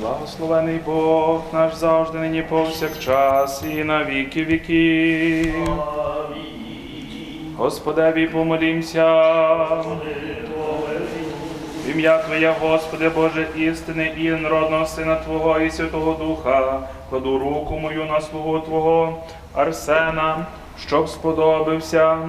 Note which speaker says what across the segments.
Speaker 1: Благословений Бог наш завжди нині повсякчас і на віки віків. Господеві помолімся. Ім'я Твоє, Господи, Боже істини і народного Сина Твого і Святого Духа, кладу руку мою на слугу Твого Арсена, щоб сподобався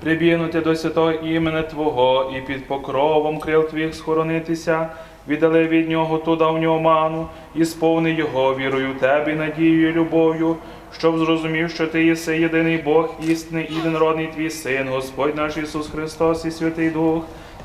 Speaker 1: прибігнути до святого імени Твого і під покровом крил Твоїх схоронитися, віддали від нього ту давню ману, і сповни його вірою в Тебе, надією, і любов'ю, щоб зрозумів, що Ти єси єдиний Бог, істинний єдинородний Твій Син, Господь наш Ісус Христос і Святий Дух.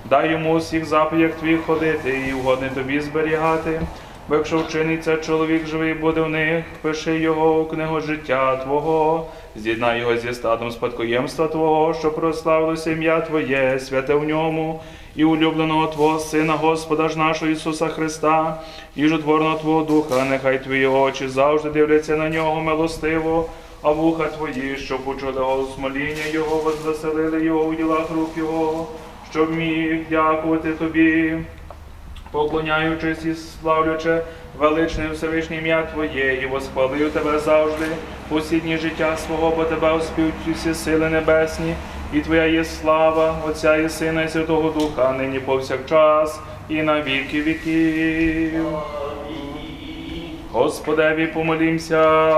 Speaker 1: Дай йому у всіх заповідях Твоїх ходити і угодне тобі зберігати. Бо якщо вчиниться чоловік живий буде в них, пиши його у книгу життя Твого, з'єднай його зі статом спадкоємства Твого, щоб прославилося ім'я Твоє, святе в ньому, і улюбленого Твого Сина, Господа ж нашого Ісуса Христа, і жотворного Твого Духа, нехай Твої очі завжди дивляться на нього милостиво, а вуха Твої, що почули голос моління Його, возвеселили Його у ділах рук Його, щоб міг дякувати Тобі поклоняючись і славлячи величне Всевишнє ім'я Твоє, і восхвалив Тебе завжди, усі дні життя свого, бо Тебе оспівуть всі сили небесні, і Твоя є слава, Отця і Сина, і Святого Духа, нині повсякчас, і на віки віків. Господеві помолімся.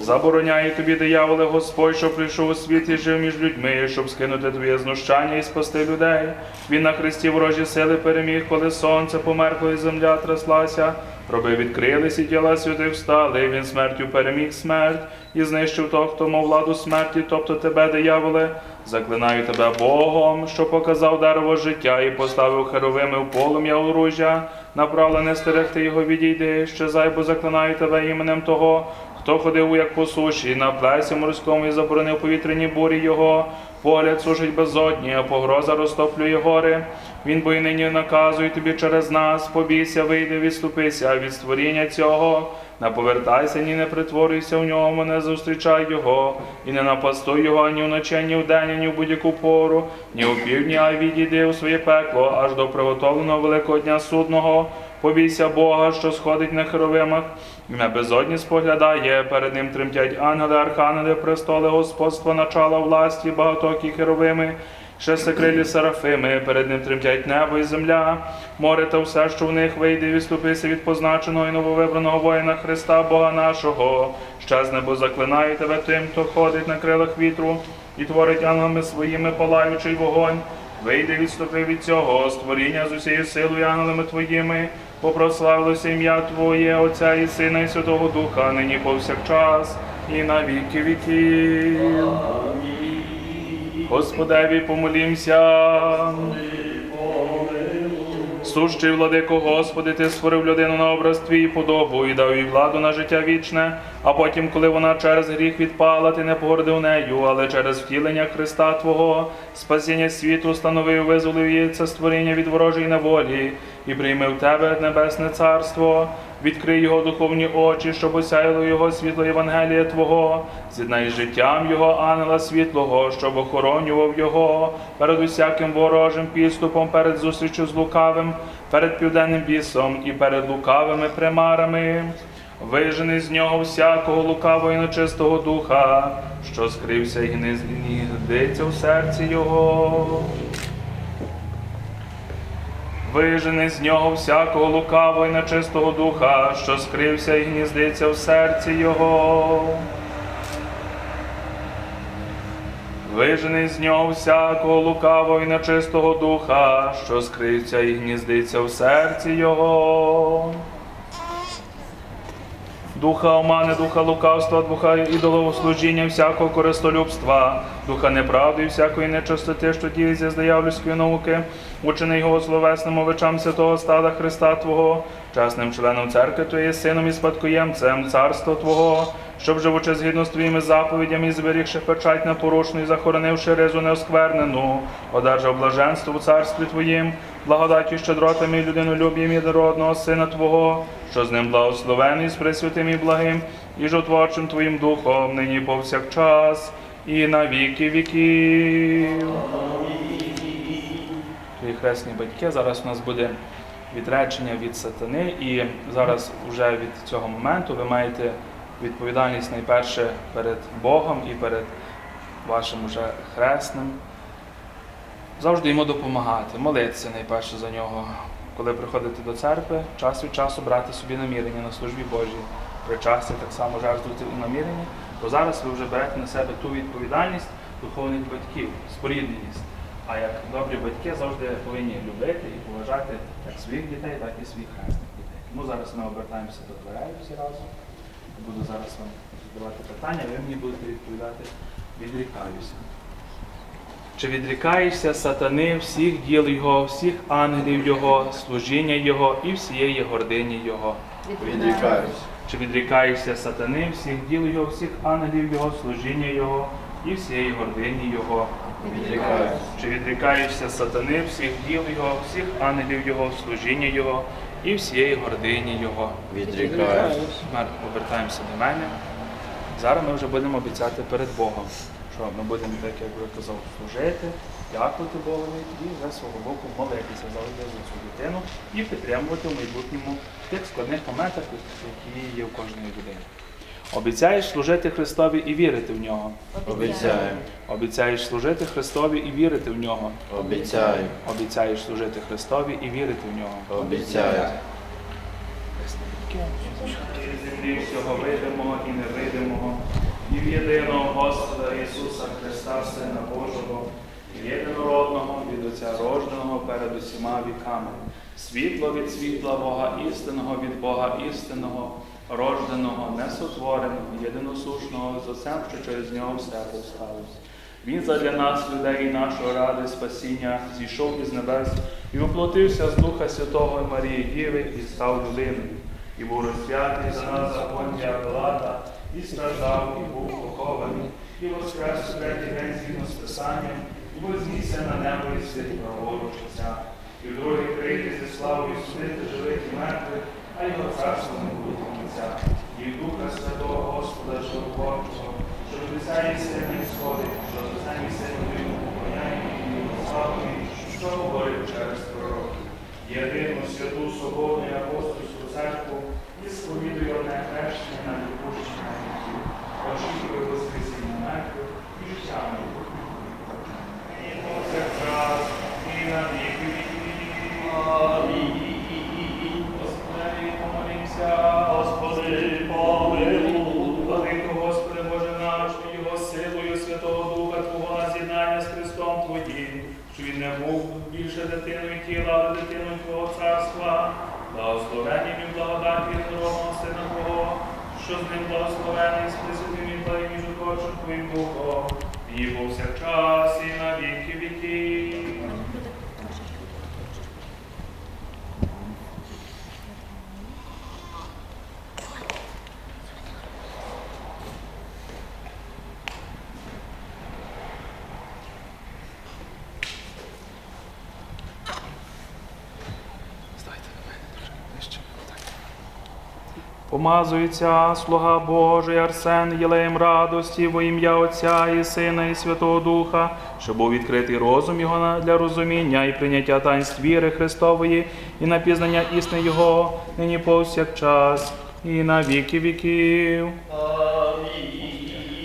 Speaker 1: Забороняє тобі, дияволе, Господь, що прийшов у світ і жив між людьми, щоб скинути твоє знущання і спасти людей. Він на хресті ворожі сили переміг, коли сонце померкло і земля тряслася. Роби відкрились і тіла святих встали. Він смертю переміг смерть і знищив того, хто мав владу смерті, тобто тебе, дияволе. Заклинаю тебе Богом, що показав дерево життя і поставив херовими в полум'я оружя, направлене стерегти його відійди, щезай, бо заклинаю тебе іменем того, Хто ходив як по суші, на плесі морському і заборонив повітряні бурі його, погляд сушить безодні, а погроза розтоплює гори. Він бо й нині наказує тобі через нас, побійся, вийди, відступися від створіння цього. Не повертайся, ні не притворюйся в ньому, не зустрічай його, і не напастуй його ані вночі, ні вдень, ні в будь-яку пору, ні у півдні, а відійди у своє пекло, аж до приготовленого великого дня судного. Побійся Бога, що сходить на херовимах, і на безодні споглядає, перед ним тремтять ангели, архангели, престоли, господства, начала власті, багатокі херовими, шестикрилі серафими, перед ним тремтять небо і земля, море та все, що в них вийде, відступися від позначеного і нововибраного воїна Христа, Бога нашого, щезне, бо заклинає тебе тим, хто ходить на крилах вітру і творить ангелами своїми палаючий вогонь. Вийди, відступи від цього створіння з усією силою ангелами твоїми, попрославилося ім'я Твоє, Отця і Сина, і Святого Духа, нині повсякчас, і на віки віків. Господеві помолімся. Сущий владико, Господи, ти створив людину на образ твій подобу і дав їй владу на життя вічне. А потім, коли вона через гріх відпала, ти не погордив нею, але через втілення Христа Твого, спасіння світу, становив, визволив її це створіння від ворожої неволі і прийми в тебе небесне царство. Відкрий його духовні очі, щоб осяяло його світло Євангелія Твого, з'єднай з життям його ангела світлого, щоб охоронював його перед усяким ворожим підступом, перед зустрічю з лукавим, перед південним бісом і перед лукавими примарами. Вижени з нього всякого лукавого і нечистого духа, що скрився і гніздиться в серці його. Вижени з нього всякого лукавого і нечистого духа, що скрився і гніздиться в серці його. Вижени з нього всякого лукавого і нечистого духа, що скрився і гніздиться в серці його. Духа омани, духа лукавства, духа ідолослужіння, всякого користолюбства, духа неправди, і всякої нечистоти, що діється з диявольської науки, учений його словесним овечам святого стада Христа Твого, чесним членом церкви Твоєї, сином і спадкоємцем царства Твого, щоб живучи згідно з Твоїми заповідями, і зберігши печать непорушну і захоронивши ризу неосквернену, одержав блаженство в царстві Твоїм, благодаттю щедротами і людинолюб'ям єдинородного Сина Твого, що з ним благословений з пресвятим і благим, і жотворчим Твоїм Духом, нині повсякчас, і на віки віків. Твої хресні батьки, зараз у нас буде відречення від сатани, і зараз вже від цього моменту ви маєте відповідальність найперше перед Богом і перед вашим уже хресним. Завжди йому допомагати, молитися найперше за нього. Коли приходите до церкви, час від часу брати собі намірення на службі Божій. При так само жертвувати у наміренні, бо зараз ви вже берете на себе ту відповідальність духовних батьків, спорідненість. А як добрі батьки завжди повинні любити і поважати як своїх дітей, так і своїх хресних дітей. Тому зараз ми обертаємося до дверей всі разом. Буду зараз вам задавати питання, ви мені будете відповідати, відрікаюся. Чи відрікаєшся сатани всіх діл Його, всіх ангелів Його, служіння Його і всієї гордині Його?
Speaker 2: Відрікаюсь.
Speaker 1: Чи відрікаєшся сатани всіх діл Його, всіх ангелів Його, служіння Його і всієї гордині Його?
Speaker 2: Відрікаюсь.
Speaker 1: Чи відрікаєшся сатани всіх діл Його, всіх ангелів Його, служіння Його і всієї гордині Його?
Speaker 2: Відрікаюсь.
Speaker 1: Тепер повертаємося до мене. Зараз ми вже будемо обіцяти перед Богом, що ми будемо, так як ви казав, служити, дякувати Богові і за свого боку молитися завжди за цю дитину і підтримувати в майбутньому тих складних моментах, які є в кожної людини. Обіцяєш служити Христові і вірити в нього.
Speaker 2: Обіцяю.
Speaker 1: Обіцяєш служити Христові і вірити в нього.
Speaker 2: Обіцяю.
Speaker 1: Обіцяєш служити Христові і вірити в нього.
Speaker 2: Обіцяю.
Speaker 1: землі всього видимого і невидимого, і в єдиного Господа Ісуса Христа, Сина Божого, і єдинородного від Отця рожденого перед усіма віками, світло від світла Бога істинного від Бога істинного, рожденого, несотвореного, єдиносушного з Отцем, що через нього все повсталося. Він задля нас, людей і нашого ради, спасіння, зійшов із небес і воплотився з Духа Святого Марії Діви і став людиною. І був розп'ятий за нас законня Пилата, і страждав, і був похований, і воскрес третій день згідно з Писанням, і вознісся на небо і світ праворуч. І в другий прийти зі славою судити живих і мертвих, а його царство не. І Духа Святого Господа Животворчого, що і сильний сходить, що і сильний поклоняє і славою, що говорить через пророків. Єдину святу соборну і апостольську церкву і сповідує одне хрещення на відпущення гріхів, очікує воскресіння мертвих і життя майбутнього. І повсякчас, і на віки віків. Амінь. Господи, помолімся. Господи, помилуй. Владико, Господи, Боже наш, Його силою Святого Духа Твого на з'єднання з Христом Твоїм, що він не був більше дитиною тіла, але дитиною Твого царства, благословенням і благодаті Твого Сина Твого, що з ним благословений з Пресвятим і Твоїм і житочим Твоїм Духом, і повсякчас, і на віки віків. Помазується слуга Божий Арсен Єлеєм радості во ім'я Отця і Сина і Святого Духа, щоб був відкритий розум його для розуміння і прийняття таїнств віри Христової і на пізнання істини Його нині повсякчас і на віки віків.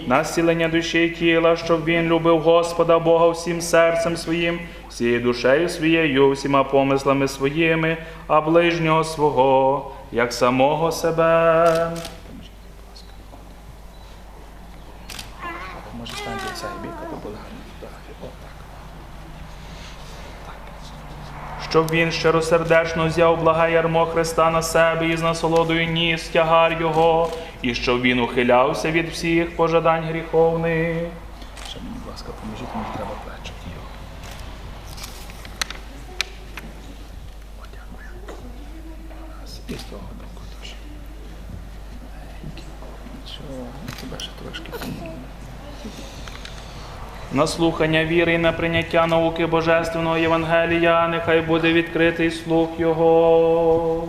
Speaker 1: На зцілення душі і тіла, щоб він любив Господа Бога всім серцем своїм, всією душею своєю, всіма помислами своїми, а ближнього свого, як самого себе. Може станьте цей бік, аби були гарні фотографії. Отак. Щоб він щиросердечно взяв благе ярмо Христа на себе і з насолодою ніс тягар Його, і щоб він ухилявся від всіх пожадань гріховних. Ще мені, будь ласка, поможіть, мені треба плечики його. О, дякую. Раз, І з того боку теж. Ще трошки. На слухання віри і на прийняття науки Божественного Євангелія, нехай буде відкритий слух Його.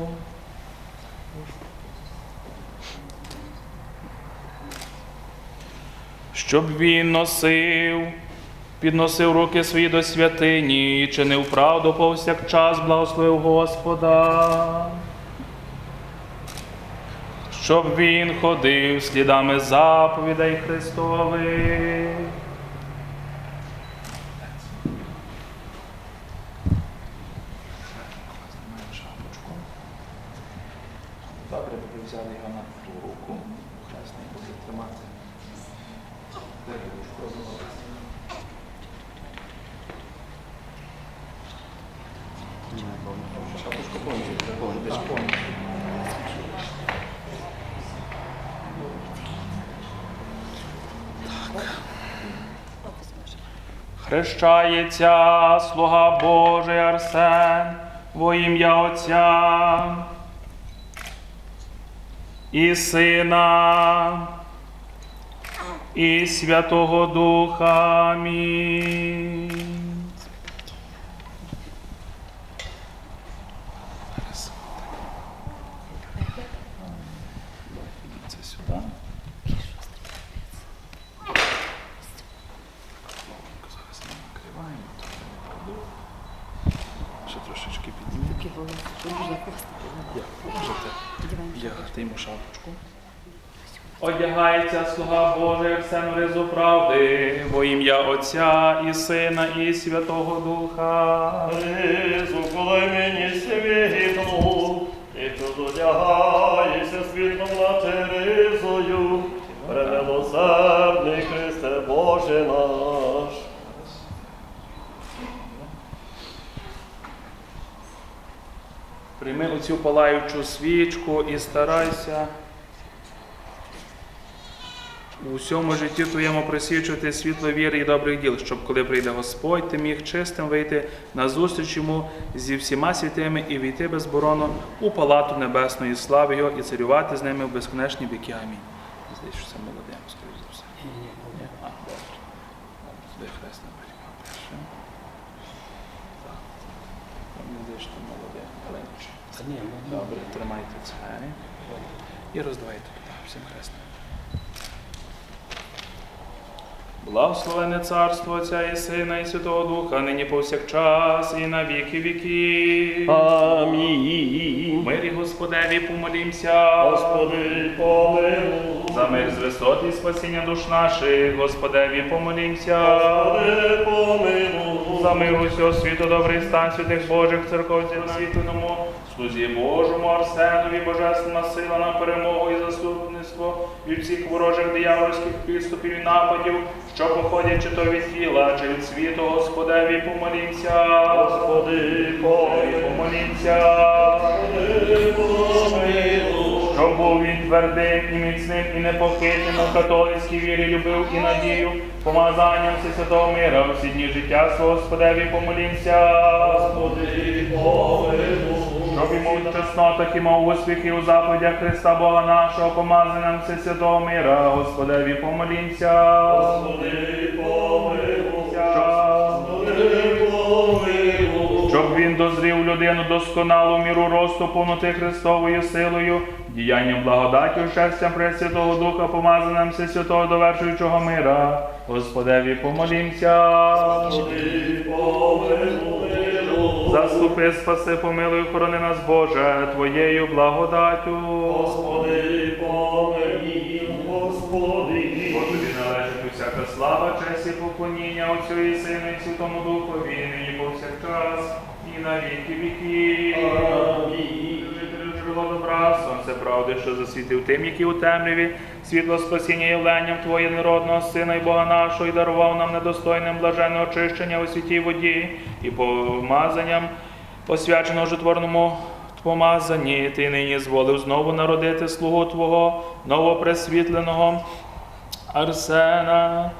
Speaker 1: Щоб він носив, підносив руки свої до святині і чинив правду повсякчас, благословив Господа. Щоб він ходив слідами заповідей Христових. Добре, ви взяли його на ту руку, хресний буде тримати.
Speaker 2: Шапочку повністю, повністю, повністю.
Speaker 1: Хрещається слуга Божий Арсен во ім'я Отця і Сина і Святого Духа. Амінь. Це сюди. Зараз ми накриваємо, то я покладу. Ще трошечки піднімемо.
Speaker 3: Такі були, що можна просто
Speaker 1: Як можете
Speaker 3: Одягаємо
Speaker 1: вдягати йому шапочку. Одягається слуга Божий ризу правди, во ім'я Отця і Сина, і Святого Духа.
Speaker 4: Ризу, коли мені світу, і тут одягаєшся світлом над ризою, премилосердний Христе Боже наш.
Speaker 1: Прийми оцю палаючу свічку і старайся у всьому житті твоєму присвічувати світло віри і добрих діл, щоб коли прийде Господь, ти міг чистим вийти на зустріч йому зі всіма святими і війти безборону у палату небесної слави Його і царювати з ними в безконечні віки. Амінь. Здається, що це молодим, скоріш за все. Добре, тримайте це. І роздавайте туди всім хресним. Благословене царство Отця і Сина, і Святого Духа, нині повсякчас, і на віки віки.
Speaker 4: Амінь.
Speaker 1: Мирі Господеві помолімся.
Speaker 4: Господи, помилуй.
Speaker 1: За мир з висот і спасіння душ наших, Господеві помолімся.
Speaker 4: Господи, помилуй.
Speaker 1: За мир усього світу, добрий стан святих Божих церковців світленому, слузі Божому, Арсенові, божественна сила на перемогу і заступництво від всіх ворожих диявольських підступів і нападів, що походять чи то від тіла, чи від світу, Господеві помолімся.
Speaker 4: Господи, помилуй.
Speaker 1: помолімся.
Speaker 4: Господи, помилуй.
Speaker 1: Щоб був він твердим і міцним, і непохитним у католицькій вірі любив і надію, помазанням святого мира, всі дні життя свого Господеві помолімся.
Speaker 4: Господи.
Speaker 1: Щоб йому в чеснотах і мав успіхи у заповідях Христа Бога нашого, помазанням святого мира, Господеві помолімся.
Speaker 4: Господи,
Speaker 1: дозрів людину досконалу міру росту повноти Христовою силою, діянням благодаттю, щастям Пресвятого Духа, помазаним все святого довершуючого мира. Господеві помолімся. Заступи, спаси, помилуй, хорони нас, Боже, Твоєю благодаттю. Слава, честь і поклоніння Отцю і Сину і Святому Духові, нині повсякчас, і на віки.
Speaker 4: Амінь.
Speaker 1: Джерело добра, сонце правди, що засвітив тим, які у темряві, світло спасіння явленням Твоє народного Сина і Бога нашого, і дарував нам недостойним блаженне очищення у святій воді і помазанням освяченого житворному помазанні. Ти нині зволив знову народити слугу Твого, новопресвітленого Арсена.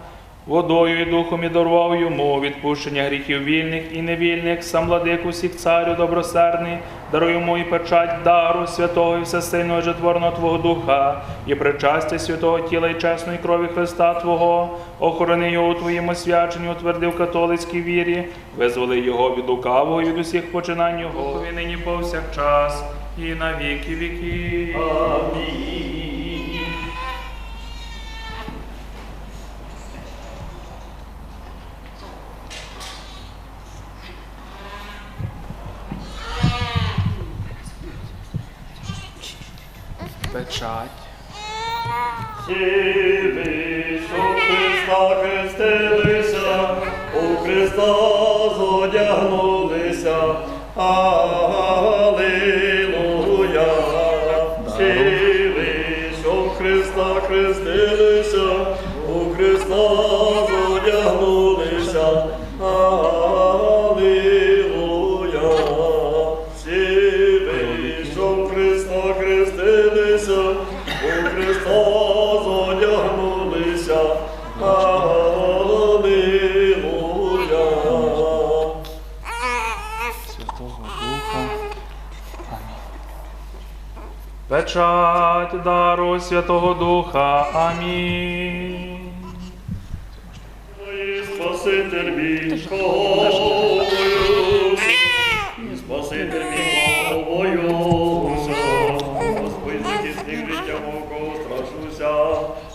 Speaker 1: Водою і духом і дарував йому відпущення гріхів вільних і невільних, сам владик усіх царю добросердний, даруй йому і печать дару святого і всесильного житворного Твого Духа, і причастя святого тіла і чесної крові Христа Твого, охорони його у Твоїм освяченні, утверди в католицькій вірі, визволи його від лукавого і від усіх починань його, і нині повсякчас, і на віки віків.
Speaker 4: Амінь. Христа хрестилися, у Христа зодягнулися. Алілуя. Сіли, що Христа хрестилися, у Христа зодягнулися. Алілуя.
Speaker 1: Святого Духа. Амінь. Печать дару Святого Духа. Амінь.
Speaker 4: Спаситель мій, кого і Спаситель мій, кого боюся, Господь захисник життя мого, кого страшуся,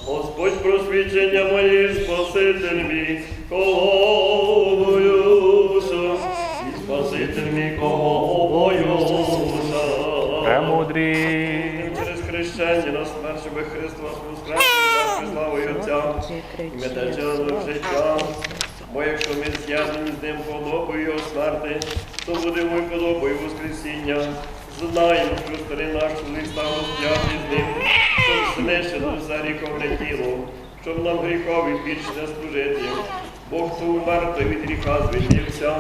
Speaker 4: Господь просвічення моє, Спаситель мій, кого боюся, і Спаситель мій, кого боюся.
Speaker 1: Премудрі.
Speaker 4: Через хрещення на смерть, щоб Христос воскрес, і Отця, і ми течемо життя. Бо якщо ми з'єднані з ним подобою його смерти, то будемо й подобою Воскресіння. Знаємо, що старий наш чоловік став розп'ятий з ним, щоб знищити все гріховне тіло, щоб нам гріхові більше не служити. Бог, хто умер, той від гріха звільнився.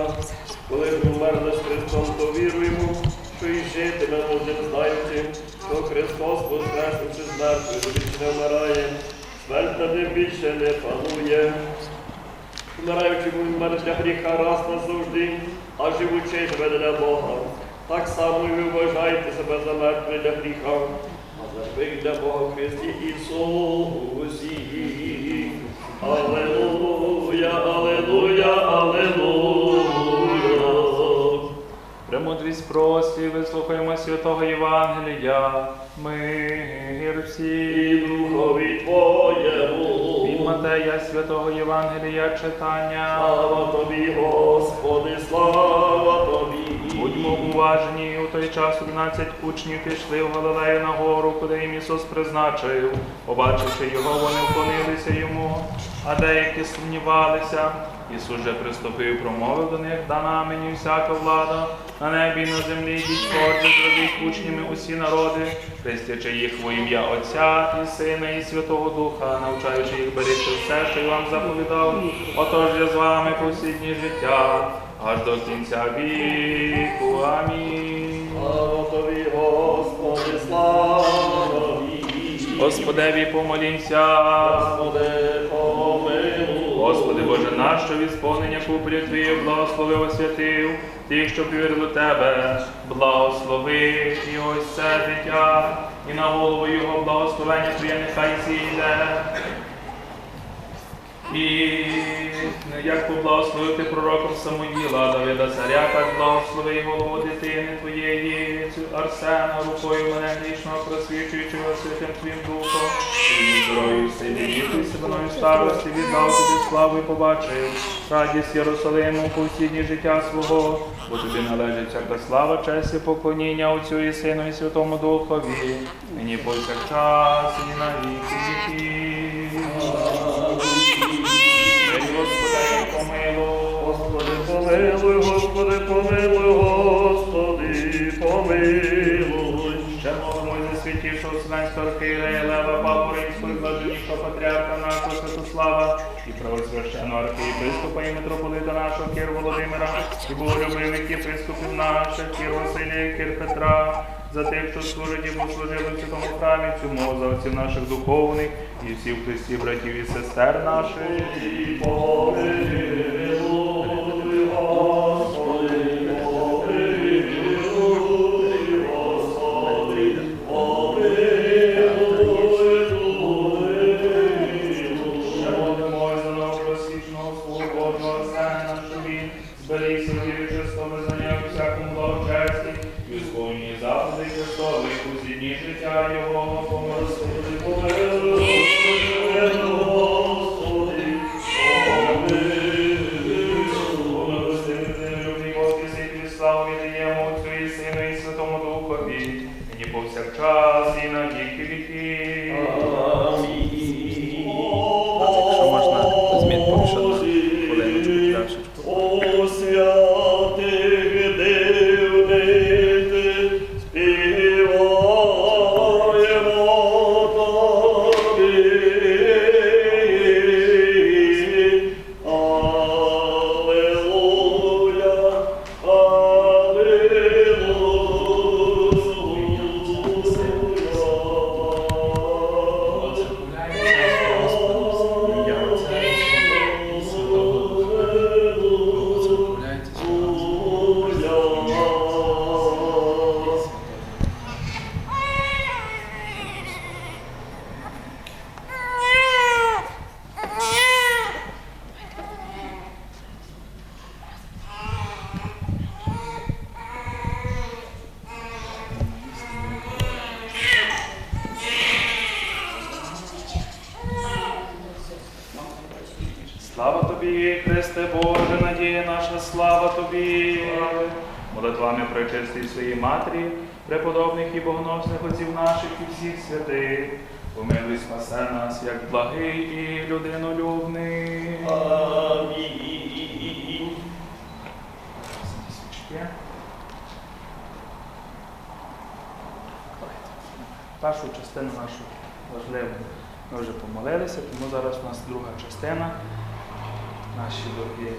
Speaker 4: Коли ж умерли з Христом, то віруємо, що і житиме один знаючи, що Христос воскреснувши з мертвих, вічне вмирає, смерть над ним більше не панує. Вмираючи він вмер для гріха раз назавжди, а живучи живе для Бога. Так само і ви вважаєте себе за мертве для гріха, а за живих для Бога Христі Ісусі. Алелуя, алелуя, алелуя.
Speaker 1: Премудрість прості, вислухаємо святого Євангелія. Мир всі
Speaker 4: духові Твоєму.
Speaker 1: Від Матея святого Євангелія читання.
Speaker 4: Слава Тобі, Господи, слава Тобі.
Speaker 1: Будьмо уважні, у той час 11 учнів пішли в Галилею на гору, куди їм Ісус призначив. Побачивши його, вони вклонилися йому, а деякі сумнівалися. Ісус же приступив, промовив до них, дана мені всяка влада на небі і на землі, йдіть ходьте, зробіть учнями усі народи, хрестячи їх во ім'я Отця і Сина, і Святого Духа, навчаючи їх берегти все, що я вам заповідав. Отож я з вами по всі дні життя, аж до кінця віку. Амінь.
Speaker 4: Слава Тобі, Господи, слава.
Speaker 1: Господеві помолімся.
Speaker 4: Господи, помилуй.
Speaker 1: Господи Боже наш, що від сповнення куплі Твої благословив освятив, тих, що повірили Тебе, благослови і ось це дитя, і на голову його благословення Твоє нехай зійде. І як поблагословити пророком Самуїла, Давида царя, так благослови голову дитини твоєї, Арсена, рукою мене грішного просвічуючого святим твоїм духом, і здоров'ю силі віку і старості віддав тобі славу і побачив радість Єрусалиму по всі життя свого, бо тобі належить всяка слава, честь і поклоніння Отцю і Сину і Святому Духові, нині повсякчас і на віки віків. Милі Господи, помилуй.
Speaker 4: Господи, помилуй, Господи, помилуй, Господи, помилуй.
Speaker 1: Ще молимо за святішого Вселенського архієрея Папу Римського і патріарха нашого Святослава і правосвященного архієпископа і митрополита нашого Кір Володимира і боголюбивих єпископів наших, Кір Василія Кір Петра, за тих, що служать і послужили в цьому храмі, цьому за отців наших духовних і всіх Христі братів і сестер наших. Ще Христових у всі дні життя Його, помилуй, Молитвами пречистої своїй матері, преподобних і богоносних отців наших і всіх святих. Помилуй спасе нас, як благий і людинолюбний. Першу частину нашу важливу ми вже помолилися, тому зараз у нас друга частина. Наші дорогі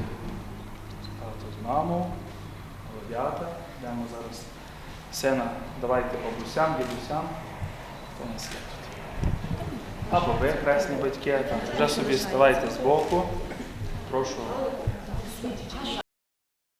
Speaker 1: тато з мамою, молодята. Йдемо зараз сина, давайте бабусям, дідусям, то не нас. Або ви, хресні батьки, вже собі ставайте збоку. Прошу